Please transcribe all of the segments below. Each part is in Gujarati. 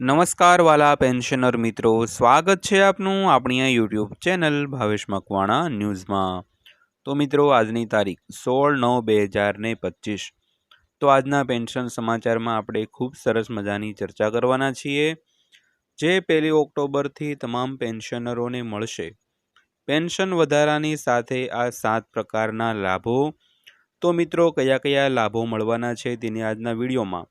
નમસ્કાર વાલા પેન્શનર મિત્રો, સ્વાગત છે આપનું આપણી આ યુટ્યુબ ચેનલ ભાવેશ મકવાણા ન્યૂઝમાં. તો મિત્રો, આજની તારીખ સોળ નવ બે હજાર ને પચીસ. તો આજના પેન્શન સમાચારમાં આપણે ખૂબ સરસ મજાની ચર્ચા કરવાના છીએ. જે પહેલી ઓક્ટોબરથી તમામ પેન્શનરોને મળશે. પેન્શન વધારાની સાથે આ સાત પ્રકારના લાભો. તો મિત્રો, કયા કયા લાભો મળવાના છે તેની આજના વિડીયોમાં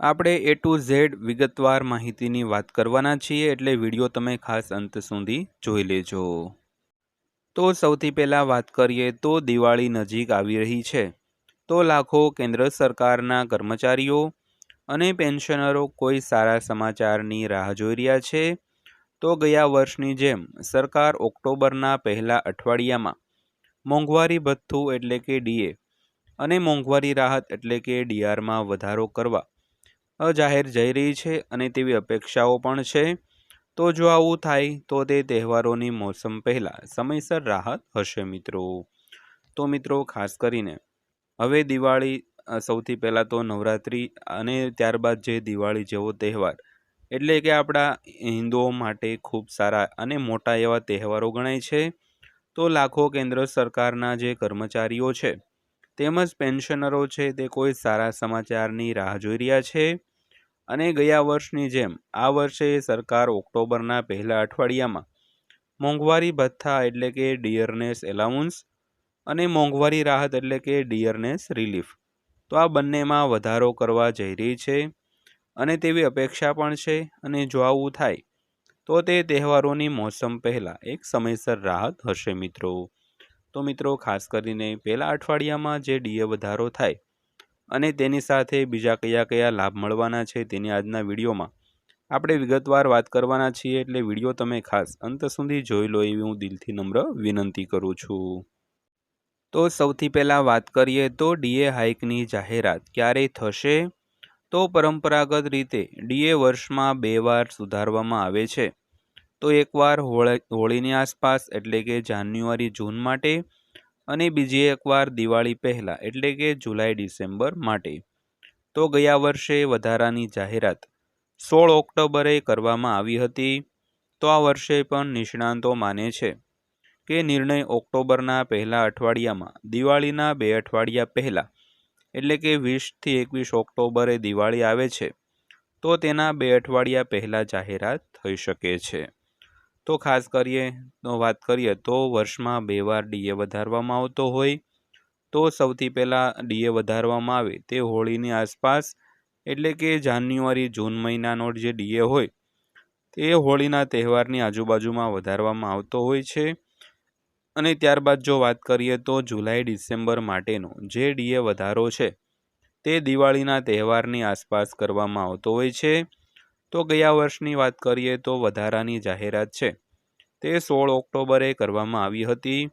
આપણે એ ટુ ઝેડ વિગતવાર માહિતીની વાત કરવાના છીએ, એટલે વીડિયો તમે ખાસ અંત સુધી જોઈ લેજો. તો સૌથી પહેલાં વાત કરીએ તો દિવાળી નજીક આવી રહી છે. તો લાખો કેન્દ્ર સરકારના કર્મચારીઓ અને પેન્શનરો કોઈ સારા સમાચારની રાહ જોઈ રહ્યા છે. તો ગયા વર્ષની જેમ સરકાર ઓક્ટોબરના પહેલા અઠવાડિયામાં મોંઘવારી ભથ્થું એટલે કે ડીએ અને મોંઘવારી રાહત એટલે કે ડીઆરમાં વધારો કરવા જાહેર જઈ રહી છે અને તેવી અપેક્ષાઓ પણ છે. તો જો આવું થાય, તો તે તહેવારોની મોસમ પહેલાં સમયસર રાહત હશે મિત્રો. તો મિત્રો, ખાસ કરીને હવે દિવાળી સૌથી પહેલાં તો નવરાત્રિ અને ત્યારબાદ જે દિવાળી જેવો તહેવાર, એટલે કે આપણા હિન્દુઓ માટે ખૂબ સારા અને મોટા એવા તહેવારો ગણાય છે. તો લાખો કેન્દ્ર સરકારના જે કર્મચારીઓ છે, તેમજ પેન્શનરો છે, તે કોઈ સારા સમાચારની રાહ જોઈ રહ્યા છે. અને ગયા વર્ષની જેમ, આ વર્ષે સરકાર ઓક્ટોબરના પહેલા અઠવાડિયામાં મોંઘવારી ભથ્થા એટલે કે ડિયરનેસ એલાઉન્સ અને મોંઘવારી રાહત એટલે કે ડિયરનેસ રિલીફ. તો આ બંનેમાં વધારો કરવા જઈ રહી છે અને તેવી અપેક્ષા પણ છે અને જો આવું થાય, તો તે તહેવારોની મોસમ પહેલાં એક સમયસર રાહત હશે મિત્રો. તો મિત્રો, ખાસ કરીને પહેલાં અઠવાડિયામાં જે ડીએ વધારો થાય અને તેની સાથે બીજા કયા કયા લાભ મળવાના છે તેની આજના વિડીયોમાં આપણે વિગતવાર વાત કરવાના છીએ એટલે વીડિયો તમે ખાસ અંત સુધી જોઈ લો એવી હું દિલથી નમ્ર વિનંતી કરું છું. તો સૌથી પહેલાં વાત કરીએ તો ડીએ હાઇકની જાહેરાત ક્યારે થશે? તો પરંપરાગત રીતે ડીએ વર્ષમાં બે વાર સુધારવામાં આવે છે. તો એકવાર હોળીની આસપાસ એટલે કે જાન્યુઆરી જૂન માટે અને બીજી એકવાર દિવાળી પહેલાં, એટલે કે જુલાઈ, ડિસેમ્બર માટે. તો ગયા વર્ષે વધારાની જાહેરાત સોળ ઓક્ટોબરે કરવામાં આવી હતી. તો આ વર્ષે પણ નિષ્ણાંતો માને છે કે નિર્ણય ઓક્ટોબરના પહેલા અઠવાડિયામાં, દિવાળીના બે અઠવાડિયા પહેલાં, એટલે કે વીસથી એકવીસ ઓક્ટોબરે દિવાળી આવે છે, તો તેના બે અઠવાડિયા પહેલાં જાહેરાત થઈ શકે છે. તો ખાસ કરીએ તો વાત કરીએ તો વર્ષમાં બે વાર ડીએ વધારવામાં આવતો હોય, તો સૌથી પહેલાં ડીએ વધારવામાં આવે તે હોળીની આસપાસ, એટલે કે જાન્યુઆરી, જૂન મહિનાનો જે ડીએ હોય, તે હોળીના તહેવારની આજુબાજુમાં વધારવામાં આવતો હોય છે. અને ત્યારબાદ જો વાત કરીએ તો જુલાઈ, ડિસેમ્બર માટેનો જે ડીએ વધારો છે, તે દિવાળીના તહેવારની આસપાસ કરવામાં આવતો હોય છે. તો ગયા વર્ષની વાત કરીએ તો વધારાની જાહેરાત છે. તે સોળ ઓક્ટોબરે કરવામાં આવી હતી.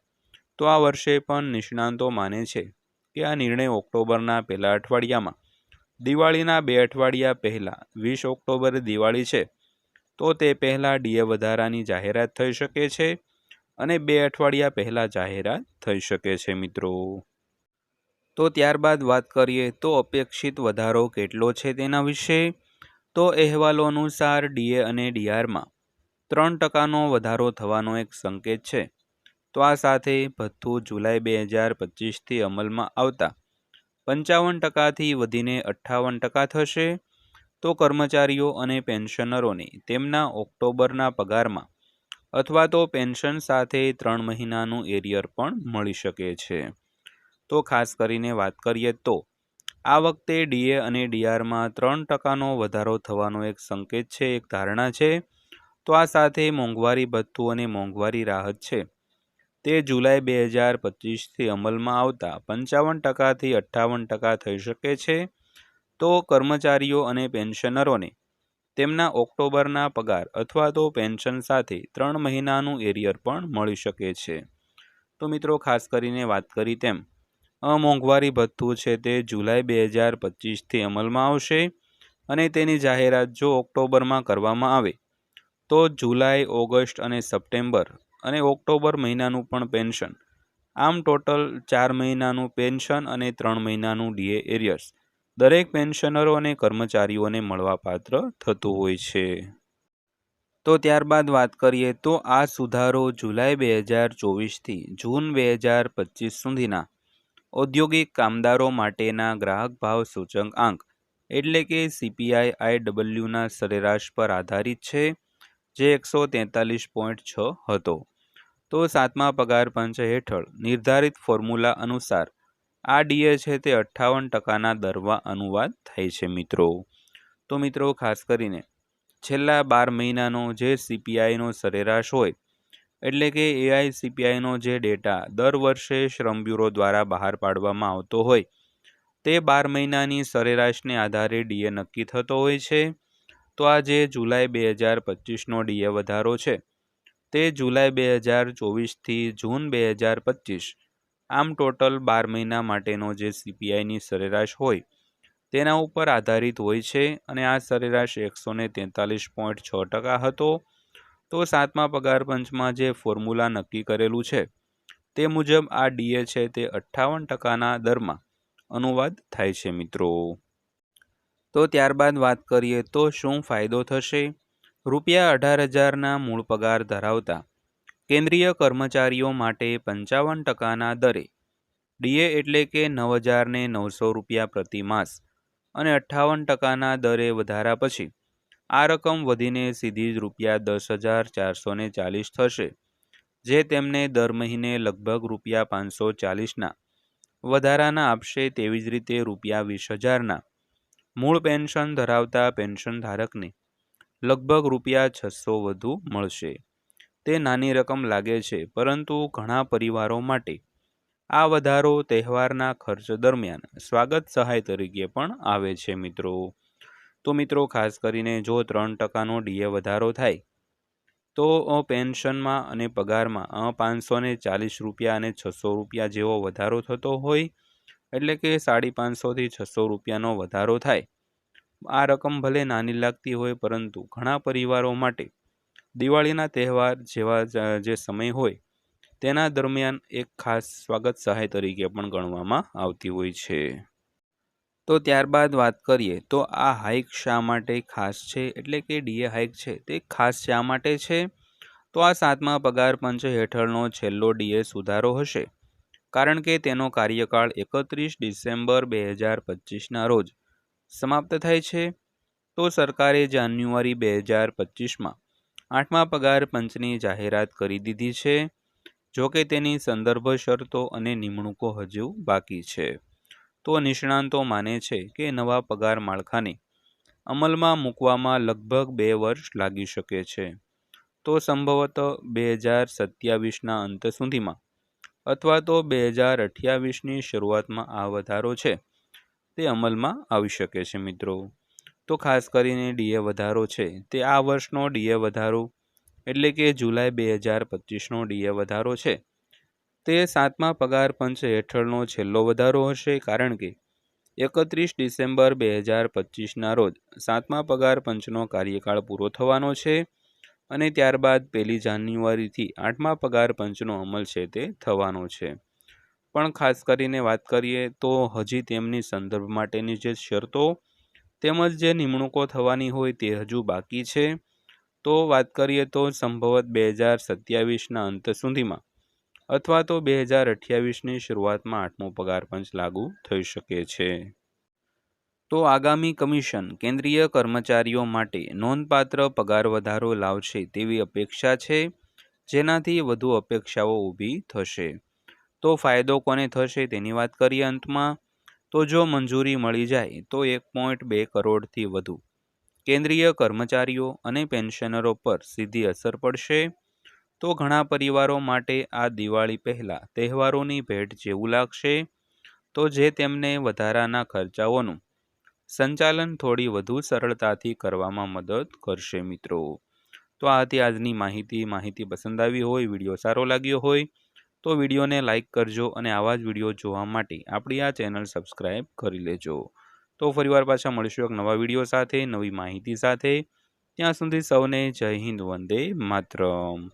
તો આ વર્ષે પણ નિષ્ણાંતો માને છે કે આ નિર્ણય ઓક્ટોબરના પહેલા અઠવાડિયામાં. દિવાળીના બે અઠવાડિયા પહેલાં, વીસ ઓક્ટોબરે દિવાળી છે. તો તે પહેલાં ડીએ વધારાની જાહેરાત થઈ શકે છે અને બે અઠવાડિયા પહેલાં જાહેરાત થઈ શકે છે, મિત્રો. તો ત્યારબાદ વાત કરીએ તો અપેક્ષિત વધારો કેટલો છે તેના વિશે? તો અહેવાલો અનુસાર ડીએ અને ડીઆરમાં. ત્રણ ટકાનો વધારો થવાનો એક સંકેત છે. તો આ સાથે ભથ્થું જુલાઈ બે હજાર પચીસથી અમલમાં આવતા. પંચાવન ટકાથી વધીને અઠ્ઠાવન ટકા થશે. તો કર્મચારીઓ અને પેન્શનરોને તેમના ઓક્ટોબરના પગારમાં અથવા તો પેન્શન સાથે ત્રણ મહિનાનું એરિયર પણ મળી શકે છે. તો ખાસ કરીને વાત કરીએ તો આ વખતે ડીએ અને ડીઆરમાં ત્રણ ટકાનો વધારો થવાનો એક સંકેત છે, એક ધારણા છે. તો આ સાથે મોંઘવારી ભથ્થું અને મોંઘવારી રાહત છે. તે જુલાઈ બે હજાર પચીસથી અમલમાં આવતા પંચાવન ટકાથી અઠ્ઠાવન ટકા થઈ શકે છે. તો કર્મચારીઓ અને પેન્શનરોને તેમના ઓક્ટોબરના પગાર અથવા તો પેન્શન સાથે ત્રણ મહિનાનું એરિયર પણ મળી શકે છે. તો મિત્રો, ખાસ કરીને વાત કરી તેમ મોંઘવારી ભથ્થું છે તે જુલાઈ બે હજાર પચીસથી અમલમાં આવશે અને તેની જાહેરાત જો ઓક્ટોબરમાં કરવામાં આવે, તો જુલાઈ, ઓગસ્ટ અને સપ્ટેમ્બર અને ઓક્ટોબર મહિનાનું પણ પેન્શન. આમ ટોટલ ચાર મહિનાનું પેન્શન અને ત્રણ મહિનાનું ડીએ એરિયર્સ. દરેક પેન્શનરો અને કર્મચારીઓને મળવાપાત્ર થતું હોય છે. તો ત્યારબાદ વાત કરીએ તો આ સુધારો જુલાઈ બે હજાર ચોવીસથી જૂન બે હજાર પચીસ સુધીના ઔદ્યોગિક કામદારો માટેના ગ્રાહક ભાવ સૂચક આંક એટલે કે સીપીઆઈ આઈડબલ્યુના સરેરાશ પર આધારિત છે, જે એકસો તેતાલીસ પોઈન્ટ છ હતો. તો સાતમા પગાર પંચ હેઠળ નિર્ધારિત ફોર્મ્યુલા અનુસાર આ ડીએ છે તે અઠ્ઠાવન ટકાના દરમાં અનુવાદ થાય છે મિત્રો. તો મિત્રો ખાસ કરીને છેલ્લા બાર મહિનાનો જે સીપીઆઈનો સરેરાશ હોય એટલે કે એઆઈ સીપીઆઈનો જે ડેટા દર વર્ષે શ્રમ બ્યુરો દ્વારા બહાર પાડવામાં આવતો હોય, તે બાર મહિનાની સરેરાશને આધારે ડીએ નક્કી થતો હોય છે. તો આ જે જુલાઈ બે હજાર પચીસનો ડીએ વધારો છે, તે જુલાઈ બે હજાર ચોવીસથી જૂન બે હજાર પચીસ. આમ ટોટલ બાર મહિના માટેનો જે સીપીઆઈની સરેરાશ હોય, તેના ઉપર આધારિત હોય છે અને આ સરેરાશ એકસો ને તેતાલીસ પોઈન્ટ છ ટકા હતો. તો સાતમા પગાર પંચમાં જે ફોર્મ્યુલા નક્કી કરેલું છે, તે મુજબ આ ડીએ છે તે અઠ્ઠાવન ટકાના દરમાં અનુવાદ થાય છે મિત્રો. તો ત્યારબાદ વાત કરીએ તો શું ફાયદો થશે? રૂપિયા અઢાર હજારના મૂળ પગાર ધરાવતા કેન્દ્રીય કર્મચારીઓ માટે પંચાવન ટકાના દરે ડીએ એટલે કે નવ હજારને નવસો રૂપિયા પ્રતિ માસ અને અઠ્ઠાવન ટકાના દરે વધારા પછી આ રકમ વધીને સીધી જ રૂપિયા દસ હજાર ચારસો ચાલીસ થશે, જે તેમને દર મહિને લગભગ રૂપિયા પાંચસો ચાલીસના વધારાના આપશે તેવી જ રીતે રૂપિયા વીસ હજારના. મૂળ પેન્શન ધરાવતા પેન્શન ધારકને લગભગ રૂપિયા છસો વધુ મળશે. તે નાની રકમ લાગે છે, પરંતુ ઘણા પરિવારો માટે આ વધારો તહેવારના ખર્ચ દરમિયાન સ્વાગત સહાય તરીકે પણ આવે છે મિત્રો. તો મિત્રો, ખાસ કરીને જો ત્રણ ટકાનો ડીએ વધારો થાય, તો પેન્શનમાં અને પગારમાં પાંચસો ને ચાલીસ રૂપિયા અને છસો રૂપિયા જેવો વધારો થતો હોય, એટલે કે સાડી પાંચસોથી છસો રૂપિયાનો વધારો થાય. આ રકમ ભલે નાની લાગતી હોય, પરંતુ ઘણા પરિવારો માટે દિવાળીના તહેવાર જેવા જે સમય હોય, તેના દરમિયાન એક ખાસ સ્વાગત સહાય તરીકે પણ ગણવામાં આવતી હોય છે. તો ત્યારબાદ વાત કરીએ, તો આ હાઇક શા માટે ખાસ છે? એટલે કે ડીએ હાઇક છે, તે ખાસ શા માટે છે? તો આ સાતમા પગાર પંચ હેઠળનો છેલ્લો ડીએ સુધારો હશે, કારણ કે તેનો કાર્યકાળ એકત્રીસ ડિસેમ્બર બે હજાર પચીસના રોજ સમાપ્ત થાય છે. તો સરકારે જાન્યુઆરી બે હજાર પચીસમાં આઠમા પગાર પંચની જાહેરાત કરી દીધી છે, જોકે તેની સંદર્ભ શરતો અને નિમણૂકો હજુ બાકી છે. તો નિષ્ણાંતો માને છે કે નવા પગાર માળખાને અમલમાં મૂકવામાં લગભગ બે વર્ષ લાગી શકે છે. તો સંભવત બે હજાર સત્યાવીસના અંત સુધીમાં અથવા તો બે હજાર અઠ્યાવીસની શરૂઆતમાં આ વધારો છે તે અમલમાં આવી શકે છે મિત્રો. તો ખાસ કરીને ડીએ વધારો છે તે આ વર્ષનો ડીએ વધારો એટલે કે જુલાઈ બે હજાર પચીસનો ડીએ વધારો છે. તે સાતમા પગાર પંચ હેઠળનો છેલ્લો વધારો હશે કારણ કે એકત્રીસ ડિસેમ્બર બે હજાર પચીસના રોજ સાતમા પગાર પંચનો કાર્યકાળ પૂરો થવાનો છે અને ત્યારબાદ પહેલી જાન્યુઆરીથી આઠમા પગાર પંચનો અમલ છે તે થવાનો છે. પણ ખાસ કરીને વાત કરીએ તો હજી તેમની સંદર્ભ માટેની જે શરતો તેમજ જે નિમણૂકો થવાની હોય તે હજુ બાકી છે. તો વાત કરીએ તો સંભવત બે હજાર સત્યાવીસના અંત સુધીમાં અથવા તો બે હજાર અઠ્યાવીસની શરૂઆતમાં આઠમો પગાર પંચ લાગુ થઈ શકે છે. તો આગામી કમિશન કેન્દ્રીય કર્મચારીઓ માટે નોંધપાત્ર પગાર વધારો લાવશે તેવી અપેક્ષા છે, જેનાથી વધુ અપેક્ષાઓ ઊભી થશે. તો ફાયદો કોને થશે તેની વાત કરીએ અંતમાં. તો જો મંજૂરી મળી જાય તો એક પોઈન્ટ બે કરોડથી વધુ. કેન્દ્રીય કર્મચારીઓ અને પેન્શનરો પર સીધી અસર પડશે. તો ઘણા પરિવારો માટે આ દિવાળી પહેલાં તહેવારોની ભેટ જેવું લાગશે. તો જે તેમને વધારાના ખર્ચાઓનું સંચાલન થોડી વધુ સરળતાથી કરવામાં મદદ કરશે મિત્રો. તો આ હતી આજની માહિતી માહિતી પસંદ આવી હોય, વીડિયો સારો લાગ્યો હોય, તો વિડીયોને લાઇક કરજો અને આવા જ વીડિયો જોવા માટે આપણી આ ચેનલ સબસ્ક્રાઈબ કરી લેજો. તો ફરીવાર પાછા મળીશું એક નવા વીડિયો સાથે, નવી માહિતી સાથે. ત્યાં સુધી સૌને જય હિન્દ, વંદે માતરમ.